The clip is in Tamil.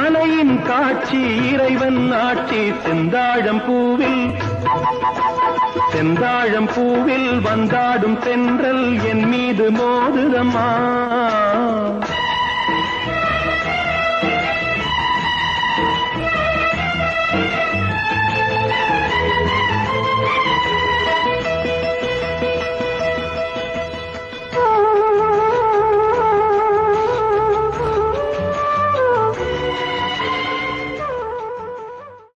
மலையின் காட்சி இறைவன் ஆட்சி செந்தாழம் பூவில். செந்தாழம் பூவில் வந்தாடும் தென்றல் என் மீது மோதுதம்மா.